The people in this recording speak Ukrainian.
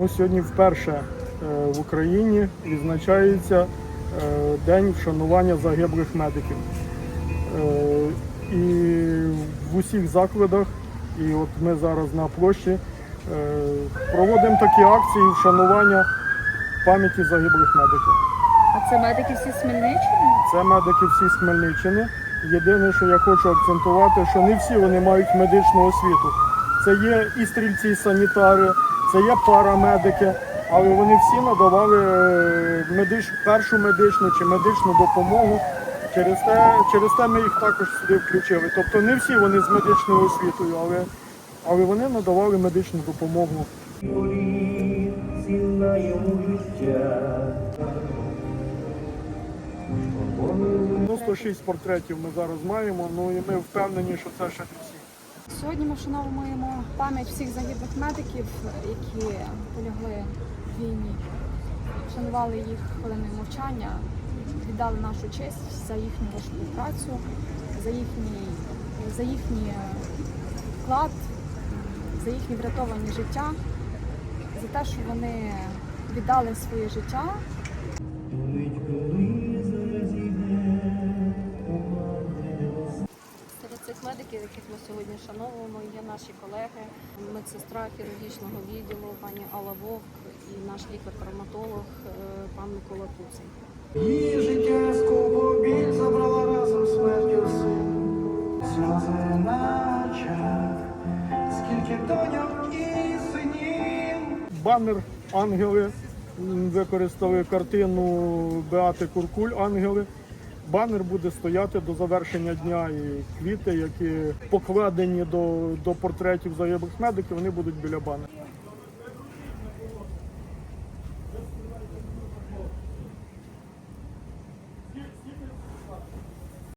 Ну, сьогодні вперше е, в Україні відзначається е, День вшанування загиблих медиків. Е, І в усіх закладах, і от ми зараз на площі проводимо такі акції вшанування пам'яті загиблих медиків. А це медики всі з Хмельниччини? Це медики всі з Хмельниччини. Єдине, що я хочу акцентувати, що не всі вони мають медичну освіту. Це є і стрільці, і санітари, це є парамедики, але вони всі надавали е, медич, першу медичну чи медичну допомогу. Через те, через те ми їх також сюди включили. Тобто не всі вони з медичною освітою, але, але вони надавали медичну допомогу. життя. 96 портретів ми зараз маємо, ну і ми впевнені, що це ще. Сьогодні ми вшановуємо пам'ять всіх загиблих медиків, які полягли в війні. Вшанували їх хвилиною мовчання, віддали нашу честь за їхню важку працю, за їхній, за їхній вклад, за їхні врятовані життя, за те, що вони віддали своє життя цих яких ми сьогодні шановуємо, є наші колеги, медсестра хірургічного відділу, пані Алла Вовк і наш лікар-травматолог е, пан Микола Куций. Її життя скупо біль забрала разом смертю син. Сльози на очах, скільки доньок і синів. банер Ангели. Використали картину Беати Куркуль Ангели. Банер буде стояти до завершення дня і квіти, які покладені до, до портретів загиблих медиків, вони будуть біля банера.